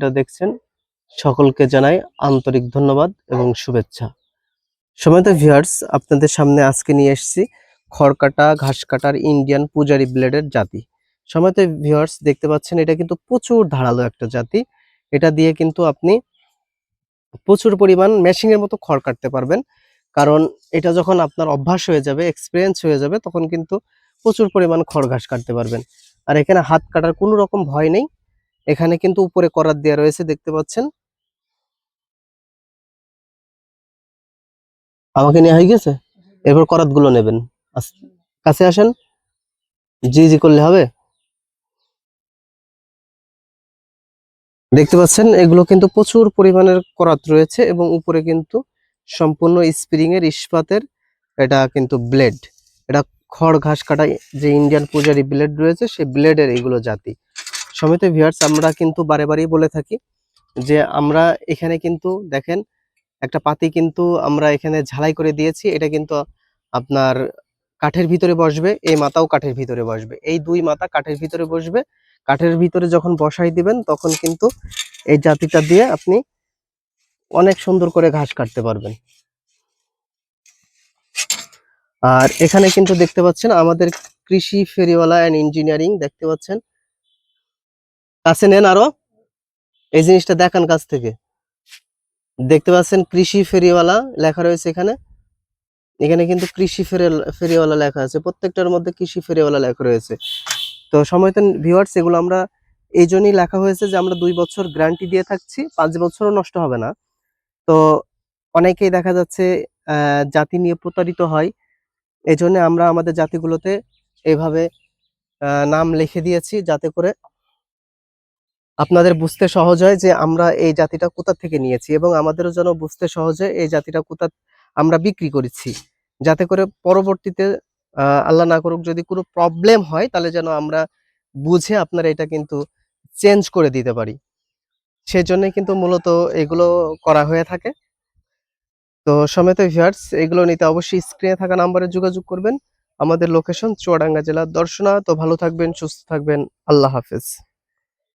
এটা দেখছেন, সকলকে জানাই আন্তরিক ধন্যবাদ এবং শুভেচ্ছা। সময়ত ভিউয়ার্স আপনাদের সামনে আজকে নিয়ে এসেছি খড়কাটা ঘাস কাটার ইন্ডিয়ান পূজারি ব্লেডের জাতি। সময়ত ভিউয়ার্স দেখতে পাচ্ছেন এটা কিন্তু প্রচুর ধারালো একটা জাতি। এটা দিয়ে কিন্তু আপনি প্রচুর পরিমাণ মেশিনের মতো খড় কাটতে পারবেন। কারণ এটা যখন আপনার অভ্যাস হয়ে যাবে এক্সপিরিয়েন্স হয়ে যাবে, তখন কিন্তু প্রচুর পরিমাণ খড় ঘাস কাটতে পারবেন। আর এখানে হাত কাটার কোনো রকম ভয় নেই। এখানে কিন্তু উপরে করাত দেওয়া রয়েছে, দেখতে পাচ্ছেন। আমাকে নেওয়া হয়ে গেছে? এরপর করাতগুলো নেবেন কাছে আসেন। জি জি করলে হবে। দেখতে পাচ্ছেন, এগুলো কিন্তু প্রচুর পরিমাণের করাত রয়েছে এবং উপরে কিন্তু সম্পূর্ণ স্প্রিং এর ইস্পাতের এটা কিন্তু ব্লেড। এটা খড় ঘাস কাটা যে ইন্ডিয়ান পূজারি ব্লেড রয়েছে, সেই ব্লেডের এগুলো জাতি। সমিত ভিউয়ার্স আমরা কিন্তু বারে বারেই বলে থাকি যে আমরা এখানে কিন্তু দেখেন একটা পাতি কিন্তু আমরা এখানে ঝালাই করে দিয়েছি। এটা কিন্তু আপনার কাঠের ভিতরে বসবে, এই মাথাও কাঠের ভিতরে বসবে। এই দুই মাথা কাঠের ভিতরে বসবে। কাঠের ভিতরে যখন বসাই দিবেন, তখন কিন্তু এই জাতিটা দিয়ে আপনি অনেক সুন্দর করে ঘাস কাটতে পারবেন। আর এখানে কিন্তু দেখতে পাচ্ছেন আমাদের কৃষি ফেরিওয়ালা অ্যান্ড ইঞ্জিনিয়ারিং দেখতে পাচ্ছেন। কাছে নেন আরও। এই জিনিসটা দেখান কাছ থেকে। দেখতে পাচ্ছেন কৃষি ফেরিওয়ালা লেখা রয়েছে এখানে। এখানে কিন্তু কৃষি ফেরি- ফেরিওয়ালা লেখা আছে। প্রত্যেকটার মধ্যে কৃষি ফেরিওয়ালা লেখা রয়েছে। তো সময় তো ভিউয়ার্স এগুলো আমরা এই জন্যই লেখা হয়েছে যে আমরা দুই বছর গ্যারান্টি দিয়ে থাকছি, পাঁচ বছরও নষ্ট হবে না। তো অনেকেই দেখা যাচ্ছে জাতি নিয়ে প্রতারিত হয়। এই জন্য আমরা আমাদের জাতিগুলোতে এভাবে নাম লিখে দিয়েছি যাতে করে আপনাদের বুঝতে সহজ হয় যে আমরা এই জাতিটা কোথা থেকে নিয়েছি এবং আমাদেরও যেন বুঝতে সহজ হয় এই জাতিটা কোথা আমরা বিক্রি করেছি। যাতে করে পরবর্তীতে আল্লাহ না করুক যদি কোনো প্রবলেম হয় তাহলে যেন আমরা বুঝে আপনারা এটা কিন্তু চেঞ্জ করে দিতে পারি। সেই জন্য কিন্তু মূলত এগুলো করা হয়ে থাকে। তো সমেত ভিউয়ার্স এগুলো নিতে অবশ্যই স্ক্রিনে থাকা নাম্বারে যোগাযোগ করবেন। আমাদের লোকেশন চুয়াডাঙ্গা জেলার দর্শনা। তো ভালো থাকবেন, সুস্থ থাকবেন। আল্লাহ হাফেজ।